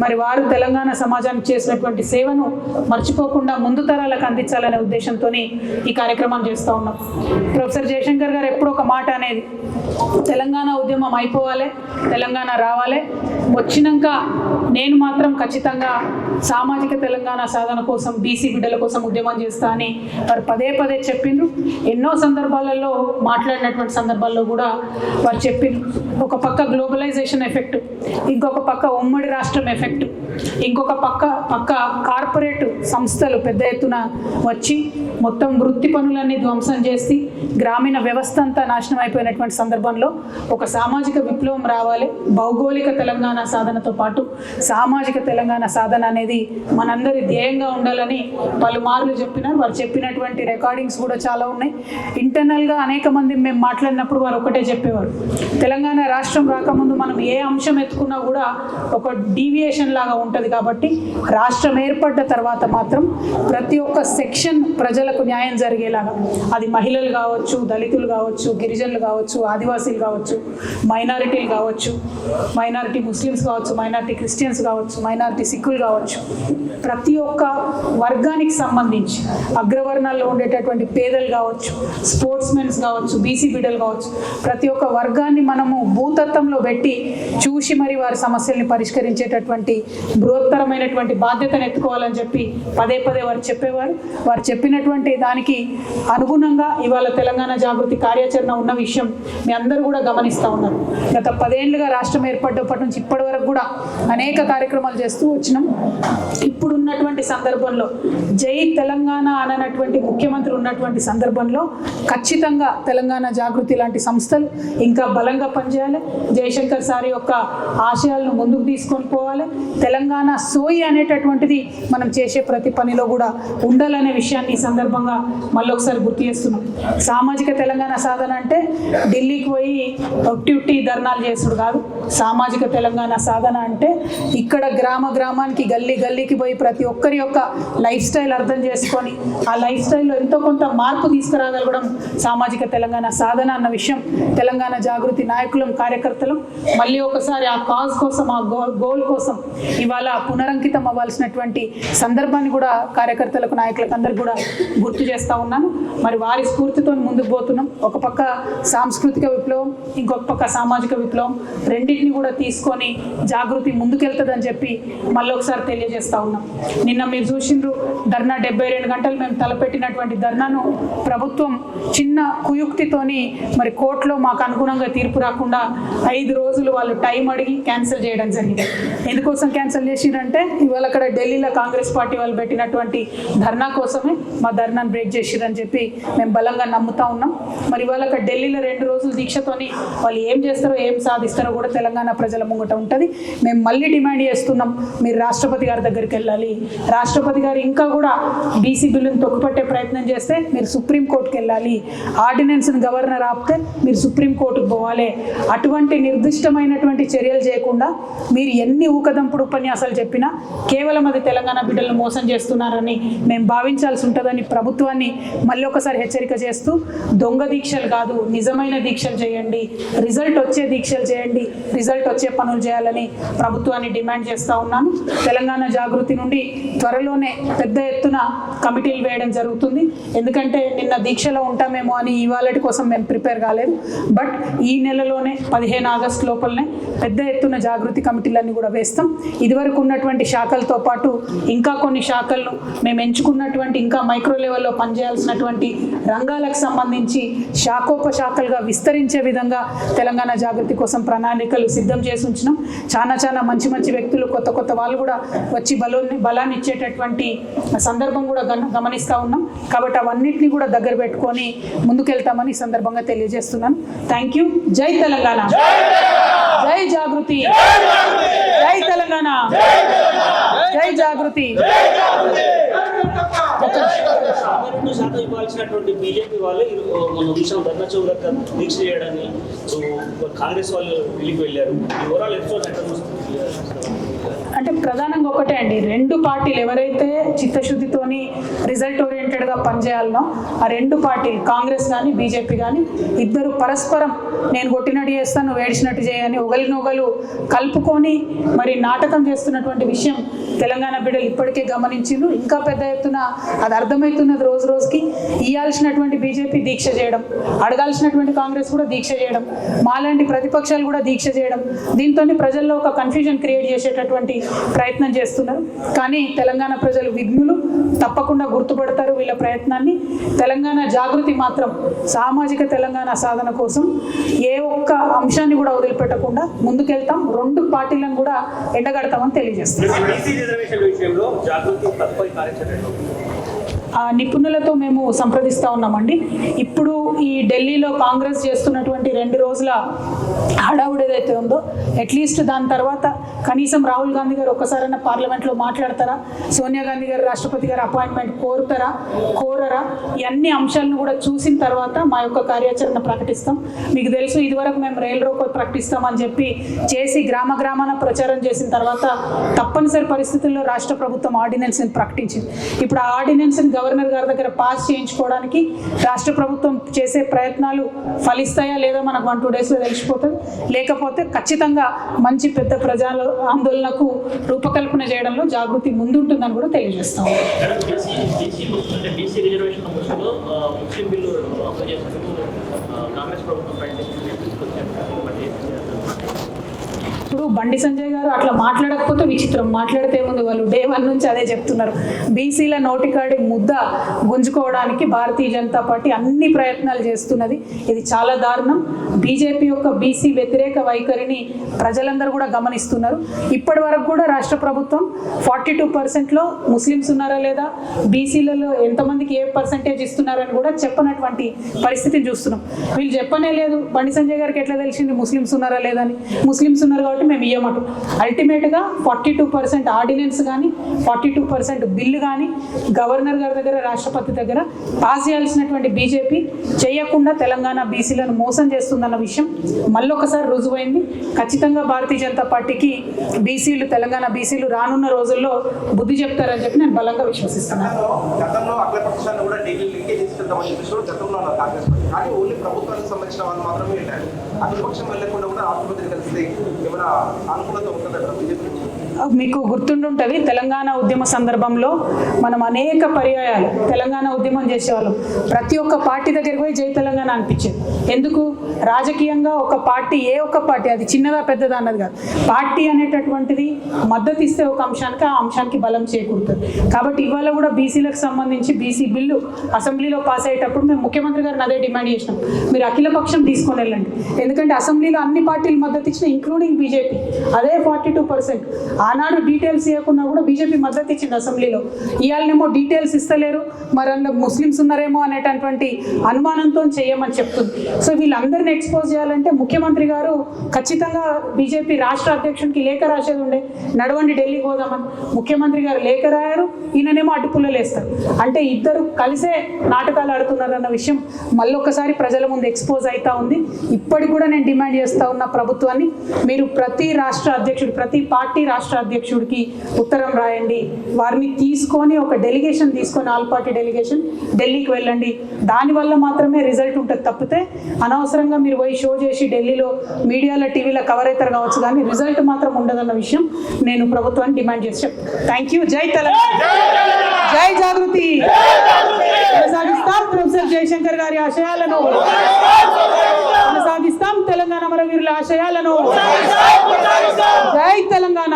మరి వారు తెలంగాణ సమాజానికి చేసినటువంటి సేవను మర్చిపోకుండా ముందు తరాలకు అందించాలనే ఉద్దేశంతో ఈ కార్యక్రమం చేస్తూ ఉన్నాం. ప్రొఫెసర్ జయశంకర్ గారు ఎప్పుడు ఒక మాట అనేది తెలంగాణ ఉద్యమం అయిపోవాలి తెలంగాణ రావాలి వచ్చినాక నేను మాత్రం ఖచ్చితంగా సామాజిక తెలంగాణ సాధన కోసం బీసీ బిడ్డల కోసం ఉద్యమం చేస్తా అని వారు పదే పదే చెప్పిండ్రు. ఎన్నో సందర్భాలలో మాట్లాడినటువంటి సందర్భాల్లో కూడా వారు చెప్పిండ్రు. ఒక పక్క గ్లోబలైజేషన్ ఎఫెక్ట్ ఇంకొక పక్క ఉమ్మడి రాష్ట్రం ఎఫెక్ట్. perfect ఇంకొక పక్క పక్క కార్పొరేట్ సంస్థలు పెద్ద ఎత్తున వచ్చి మొత్తం వృత్తి పనులన్నీ ధ్వంసం చేసి గ్రామీణ వ్యవస్థ అంతా నాశనం అయిపోయినటువంటి సందర్భంలో ఒక సామాజిక విప్లవం రావాలి. భౌగోళిక తెలంగాణ సాధనతో పాటు సామాజిక తెలంగాణ సాధన అనేది మనందరి ధ్యేయంగా ఉండాలని పలుమార్లు చెప్పిన వారు చెప్పినటువంటి రికార్డింగ్స్ కూడా చాలా ఉన్నాయి. ఇంటర్నల్గా అనేక మంది మేము మాట్లాడినప్పుడు వారు ఒకటే చెప్పేవారు. తెలంగాణ రాష్ట్రం రాకముందు మనం ఏ అంశం ఎత్తుకున్నా కూడా ఒక డీవియేషన్ లాగా ఉంటుంది కాబట్టి రాష్ట్రం ఏర్పడ్డ తర్వాత మాత్రం ప్రతి ఒక్క సెక్షన్ ప్రజలకు న్యాయం జరిగేలాగా అది మహిళలు కావచ్చు దళితులు కావచ్చు గిరిజనులు కావచ్చు ఆదివాసీలు కావచ్చు మైనారిటీలు కావచ్చు మైనారిటీ ముస్లిమ్స్ కావచ్చు మైనారిటీ క్రిస్టియన్స్ కావచ్చు మైనారిటీ సిక్కులు కావచ్చు ప్రతి ఒక్క వర్గానికి సంబంధించి అగ్రవర్ణాల్లో ఉండేటటువంటి పేదలు కావచ్చు స్పోర్ట్స్ మెన్స్ కావచ్చు బీసీ బిడ్డలు కావచ్చు ప్రతి ఒక్క వర్గాన్ని మనము భూతత్వంలో పెట్టి చూసి మరి వారి సమస్యల్ని పరిష్కరించేటటువంటి బృహత్తరమైనటువంటి బాధ్యతను ఎత్తుకోవాలని చెప్పి పదే పదే వారు చెప్పేవారు. వారు చెప్పినటువంటి దానికి అనుగుణంగా ఇవాళ తెలంగాణ జాగృతి కార్యాచరణ ఉన్న విషయం మీ అందరూ కూడా గమనిస్తూ ఉన్నారు. గత పదేళ్ళుగా రాష్ట్రం ఏర్పడ్డప్పటి నుంచి ఇప్పటి వరకు కూడా అనేక కార్యక్రమాలు చేస్తూ వచ్చినాం. ఇప్పుడున్నటువంటి సందర్భంలో జై తెలంగాణ అననటువంటి ముఖ్యమంత్రి ఉన్నటువంటి సందర్భంలో ఖచ్చితంగా తెలంగాణ జాగృతి లాంటి సంస్థలు ఇంకా బలంగా పనిచేయాలి. జయశంకర్ సార్ యొక్క ఆశయాలను ముందుకు తీసుకొని పోవాలి. తెలంగాణ తెలంగాణ సోయి అనేటటువంటిది మనం చేసే ప్రతి పనిలో కూడా ఉండాలనే విషయాన్ని ఈ సందర్భంగా మళ్ళీ ఒకసారి గుర్తు చేస్తున్నాం. సామాజిక తెలంగాణ సాధన అంటే ఢిల్లీకి పోయి ఒట్టి ధర్నాలు చేసుడు కాదు. సామాజిక తెలంగాణ సాధన అంటే ఇక్కడ గ్రామ గ్రామానికి గల్లీ గల్లీకి పోయి ప్రతి ఒక్కరి యొక్క లైఫ్ స్టైల్ అర్థం చేసుకొని ఆ లైఫ్ స్టైల్లో ఎంతో కొంత మార్పు తీసుకురాగలగడం సామాజిక తెలంగాణ సాధన అన్న విషయం. తెలంగాణ జాగృతి నాయకులం కార్యకర్తలం. మళ్ళీ ఒకసారి ఆ కాజ్ కోసం ఆ గోల్ గోల్ కోసం ఇవాళ పునరంకితం అవ్వాల్సినటువంటి సందర్భాన్ని కూడా కార్యకర్తలకు నాయకులకు అందరికి కూడా గుర్తు చేస్తూ ఉన్నాను. మరి వారి స్ఫూర్తితో ముందుకు పోతున్నాం. ఒక పక్క సాంస్కృతిక విప్లవం ఇంకొక పక్క సామాజిక విప్లవం. రెండింటిని కూడా తీసుకొని జాగృతి ముందుకెళ్తుందని చెప్పి మళ్ళీ ఒకసారి తెలియజేస్తా ఉన్నాం. నిన్న మీరు చూసిండ్రు ధర్నా డెబ్బై రెండు గంటలు మేము తలపెట్టినటువంటి ధర్నాను ప్రభుత్వం చిన్న కుయుక్తితోని మరి కోర్టులో మాకు అనుగుణంగా తీర్పు రాకుండా ఐదు రోజులు వాళ్ళు టైం అడిగి క్యాన్సిల్ చేయడం జరిగింది. ఎందుకోసం క్యాన్సిల్ చేసిరంటే ఇవాళ అక్కడ ఢిల్లీలో కాంగ్రెస్ పార్టీ వాళ్ళు పెట్టినటువంటి ధర్నా కోసమే మా ధర్నాను బ్రేక్ చేసిరని చెప్పి మేము బలంగా నమ్ముతా ఉన్నాం. మరి ఇవాళ అక్కడ ఢిల్లీలో రెండు రోజులు దీక్షతోని వాళ్ళు ఏం చేస్తారో ఏం సాధిస్తారో కూడా తెలంగాణ తెలంగాణ ప్రజల ముంగట ఉంటుంది. మేము మళ్ళీ డిమాండ్ చేస్తున్నాం మీరు రాష్ట్రపతి గారి దగ్గరికి వెళ్ళాలి. రాష్ట్రపతి గారు ఇంకా కూడా బీసీ బిల్లును తొక్కుపట్టే ప్రయత్నం చేస్తే మీరు సుప్రీంకోర్టుకి వెళ్ళాలి. ఆర్డినెన్స్ని గవర్నర్ ఆపితే మీరు సుప్రీంకోర్టుకు పోవాలి. అటువంటి నిర్దిష్టమైనటువంటి చర్యలు చేయకుండా మీరు ఎన్ని ఊకదంపుడు ఉపన్యాసాలు చెప్పినా కేవలం అది తెలంగాణ బిడ్డలను మోసం చేస్తున్నారని మేము భావించాల్సి ఉంటుందని ప్రభుత్వాన్ని మళ్ళీ ఒకసారి హెచ్చరిక చేస్తూ దొంగ దీక్షలు కాదు నిజమైన దీక్షలు చేయండి. రిజల్ట్ వచ్చే దీక్షలు చేయండి. రిజల్ట్ వచ్చే పనులు చేయాలని ప్రభుత్వాన్ని డిమాండ్ చేస్తూ ఉన్నాను. తెలంగాణ జాగృతి నుండి త్వరలోనే పెద్ద ఎత్తున కమిటీలు వేయడం జరుగుతుంది. ఎందుకంటే నిన్న దీక్షలో ఉంటామేమో అని ఇవాళటి కోసం మేము ప్రిపేర్ కాలేదు. బట్ ఈ నెలలోనే పదిహేను ఆగస్టు లోపలనే పెద్ద ఎత్తున జాగృతి కమిటీలన్నీ కూడా వేస్తాం. ఇదివరకు ఉన్నటువంటి శాఖలతో పాటు ఇంకా కొన్ని శాఖలను మేము ఎంచుకున్నటువంటి ఇంకా మైక్రో లెవెల్లో పనిచేయాల్సినటువంటి రంగాలకు సంబంధించి శాఖోపశాఖలుగా విస్తరించే విధంగా తెలంగాణ జాగృతి కోసం ప్రణాళికలు సిద్ధం చేసి ఉంచినాం. చాలా చాలా మంచి మంచి వ్యక్తులు కొత్త కొత్త వాళ్ళు కూడా వచ్చి బలోన్ని బలాన్ని ఇచ్చేటటువంటి సందర్భం కూడా గమ- గమనిస్తూ ఉన్నాం. కాబట్టి అవన్నిటిని కూడా దగ్గర పెట్టుకొని ముందుకెళ్తామని ఈ సందర్భంగా తెలియజేస్తున్నాను థ్యాంక్ యూ జై తెలంగాణ. జై జాగృతి. జై తెలంగాణ. జై జాగృతి. రెండు శాతం ఇవ్వాల్సినటువంటి బీజేపీ వాళ్ళు మన విషయం ధర్నా చౌదక్క దీక్ష చేయడాన్ని కాంగ్రెస్ వాళ్ళు ఢిల్లీకి వెళ్ళారు. ఈ ఓవరాల్ ఎపిసోడ్ అంటే ప్రధానంగా ఒకటే అండి. రెండు పార్టీలు ఎవరైతే చిత్తశుద్ధితోని రిజల్ట్ ఓరియంటెడ్గా పనిచేయాలనో ఆ రెండు పార్టీలు కాంగ్రెస్ కానీ బీజేపీ కానీ ఇద్దరు పరస్పరం నేను కొట్టినట్టు చేస్తాను వేడిచినట్టు చేయని ఒకరినొకరు కలుపుకొని మరి నాటకం చేస్తున్నటువంటి విషయం తెలంగాణ బిడ్డలు ఇప్పటికే గమనించిండ్రు. ఇంకా పెద్ద ఎత్తున అది అర్థమవుతున్నది రోజు రోజుకి ఇయ్యాల్సినటువంటి బీజేపీ దీక్ష చేయడం అడగాల్సినటువంటి కాంగ్రెస్ కూడా దీక్ష చేయడం మాలాంటి ప్రతిపక్షాలు కూడా దీక్ష చేయడం దీంతో ప్రజల్లో ఒక కన్ఫ్యూజన్ క్రియేట్ చేసేటటువంటి ప్రయత్నం చేస్తున్నారు కానీ తెలంగాణ ప్రజలు విఘ్నులు తప్పకుండా గుర్తుపడతారు వీళ్ళ ప్రయత్నాన్ని తెలంగాణ జాగృతి మాత్రం సామాజిక తెలంగాణ సాధన కోసం ఏ ఒక్క అంశాన్ని కూడా వదిలిపెట్టకుండా ముందుకెళ్తాం రెండు పార్టీలను కూడా ఎండగడతామని తెలియజేస్తాం నిపుణులతో మేము సంప్రదిస్తూ ఉన్నామండి. ఇప్పుడు ఈ ఢిల్లీలో కాంగ్రెస్ చేస్తున్నటువంటి రెండు రోజుల హడావుడి ఏదైతే ఉందో అట్లీస్ట్ దాని తర్వాత కనీసం రాహుల్ గాంధీ గారు ఒక్కసారైనా పార్లమెంట్లో మాట్లాడతారా? సోనియా గాంధీ గారు రాష్ట్రపతి గారు అపాయింట్మెంట్ కోరుతారా? కోరరా? ఇవన్నీ అన్ని అంశాలను కూడా చూసిన తర్వాత మా యొక్క కార్యాచరణ ప్రకటిస్తాం. మీకు తెలుసు ఇదివరకు మేము రైలు రోకో ప్రకటిస్తామని చెప్పి చేసి గ్రామ గ్రామాన ప్రచారం చేసిన తర్వాత తప్పనిసరి పరిస్థితుల్లో రాష్ట్ర ప్రభుత్వం ఆర్డినెన్స్ని ప్రకటించింది. ఇప్పుడు ఆ ఆర్డినెన్స్ని గవర్నర్ గారి దగ్గర పాస్ చేయించుకోవడానికి రాష్ట్ర ప్రభుత్వం చేసే ప్రయత్నాలు ఫలిస్తాయా లేదా మనకు వన్ టూ డేస్లో తెలిసిపోతుంది. లేకపోతే ఖచ్చితంగా మంచి పెద్ద ప్రజా ఆందోళనకు రూపకల్పన చేయడంలో జాగృతి ముందుంటుందని కూడా తెలియజేస్తాం కాంగ్రెస్ ప్రభుత్వం అంటే బీసీ రిజర్వేషన్ ముసుగులో ఆ, ముస్లిం బిల్లు అమలు చేసేందుకు ఆ, కాంగ్రెస్ ప్రభుత్వం ప్రయత్నించింది తీసుకొచ్చారు బట్ ఏం చేయాలి? ఇప్పుడు బండి సంజయ్ గారు అట్లా మాట్లాడకపోతే విచిత్రం. మాట్లాడితే ముందు వాళ్ళు? డే వన్ నుంచి అదే చెప్తున్నారు. బీసీల నోటికాడి ముద్ద గుంజుకోవడానికి భారతీయ జనతా పార్టీ అన్ని ప్రయత్నాలు చేస్తున్నది. ఇది చాలా దారుణం. బీజేపీ యొక్క బీసీ వ్యతిరేక వైఖరిని ప్రజలందరూ కూడా గమనిస్తున్నారు. ఇప్పటి వరకు కూడా రాష్ట్ర ప్రభుత్వం ఫార్టీ టూ పర్సెంట్లో ముస్లిమ్స్ ఉన్నారా లేదా? బీసీలలో ఎంతమందికి ఏ పర్సంటేజ్ ఇస్తున్నారని కూడా చెప్పనటువంటి పరిస్థితిని చూస్తున్నాం. వీళ్ళు చెప్పనే లేదు. బండి సంజయ్ గారికి ఎట్లా తెలిసింది ముస్లిమ్స్ ఉన్నారా లేదని ముస్లిమ్స్ ఉన్నారు కాబట్టి మేము ఇయ్యమటు. అల్టిమేట్గా ఫార్టీ టూ పర్సెంట్ ఆర్డినెన్స్ కానీ ఫార్టీ టూ పర్సెంట్ బిల్లు కానీ గవర్నర్ గారి దగ్గర రాష్ట్రపతి దగ్గర పాస్ చేయాల్సినటువంటి బీజేపీ చేయకుండా తెలంగాణ బీసీలను మోసం చేస్తుందన్న విషయం మళ్ళొకసారి రుజువైంది. ఖచ్చితంగా భారతీయ జనతా పార్టీకి బీసీలు తెలంగాణ బీసీలు రానున్న రోజుల్లో బుద్ధి చెప్తారని చెప్పి నేను బలంగా విశ్వసిస్తున్నాను గతంలో అఖిలపక్షాన్ని కూడా ఢిల్లీ లింకే తీసుకెళ్తామని చెప్పేసి గతంలో అన్నారు కాంగ్రెస్ పార్టీ. కానీ ఓన్లీ ప్రభుత్వానికి సంబంధించిన వాళ్ళు మాత్రమే వెళ్ళారు. అఖిలపక్షం వెళ్ళకుండా కూడా రాష్ట్రపతిని కలిస్తే ఏమైనా అనుకూలత ఉంటుందంటారా బీజేపీ మీకు గుర్తుండుంటుంది తెలంగాణ ఉద్యమ సందర్భంలో మనం అనేక పర్యాయాలు తెలంగాణ ఉద్యమం చేసేవాళ్ళం. ప్రతి ఒక్క పార్టీ దగ్గరికి పోయి జై తెలంగాణ అనిపించేది. ఎందుకు? రాజకీయంగా ఒక పార్టీ ఏ ఒక్క పార్టీ అది చిన్నదా పెద్దదా అన్నది కాదు. పార్టీ అనేటటువంటిది మద్దతు ఇస్తే ఒక అంశానికి ఆ అంశానికి బలం చేకూరుతుంది. కాబట్టి ఇవాళ కూడా బీసీలకు సంబంధించి బీసీ బిల్లు అసెంబ్లీలో పాస్ అయ్యేటప్పుడు మేము ముఖ్యమంత్రి గారిని అదే డిమాండ్ చేసినాం. మీరు అఖిల పక్షం తీసుకొని వెళ్ళండి. ఎందుకంటే అసెంబ్లీలో అన్ని పార్టీలు మద్దతు ఇచ్చిన ఇంక్లూడింగ్ బీజేపీ. అదే ఫార్టీ టూ పర్సెంట్. ఆనాడు డీటెయిల్స్ ఇవ్వకుండా కూడా బీజేపీ మద్దతు ఇచ్చింది అసెంబ్లీలో. ఇవాళనేమో డీటెయిల్స్ ఇస్తలేరు మరి అందులో ముస్లిమ్స్ ఉన్నారేమో అనేటటువంటి అనుమానంతో చేయమని చెప్తుంది. సో వీళ్ళందరిని ఎక్స్పోజ్ చేయాలంటే ముఖ్యమంత్రి గారు ఖచ్చితంగా బీజేపీ రాష్ట్ర అధ్యక్షునికి లేఖ రాసేది ఉండే. నడవండి ఢిల్లీకి పోదామని. ముఖ్యమంత్రి గారు లేఖ రాయారు ఈయననేమో అటుపుల్లలు వేస్తారు అంటే ఇద్దరు కలిసే నాటకాలు ఆడుతున్నారన్న విషయం మళ్ళొకసారి ప్రజల ముందు ఎక్స్పోజ్ అవుతా ఉంది. ఇప్పటికి కూడా నేను డిమాండ్ చేస్తా ఉన్న ప్రభుత్వాన్ని మీరు ప్రతి రాష్ట్ర అధ్యక్షుడు ప్రతి పార్టీ రాష్ట్ర రాష్ట్ర అధ్యక్షుడికి ఉత్తరం రాయండి. వారిని తీసుకొని ఒక డెలిగేషన్ తీసుకొని ఆల్ పార్టీ డెలిగేషన్ ఢిల్లీకి వెళ్ళండి. దానివల్ల మాత్రమే రిజల్ట్ ఉంటుంది తప్పితే అనవసరంగా మీరు పోయి షో చేసి ఢిల్లీలో మీడియాలో టీవీలో కవర్ అవుతారు కావచ్చు కానీ రిజల్ట్ మాత్రం ఉండదన్న విషయం నేను ప్రభుత్వాన్ని డిమాండ్ చేసి చెప్తాను థ్యాంక్ యూ జై తెలంగాణ. జై జాగృతి. కొనసాగిస్తాం ప్రొఫెసర్ జయశంకర్ గారి ఆశయాలను. కొనసాగిస్తాం తెలంగాణ మరవీరుల ఆశయాలను. జై తెలంగాణ.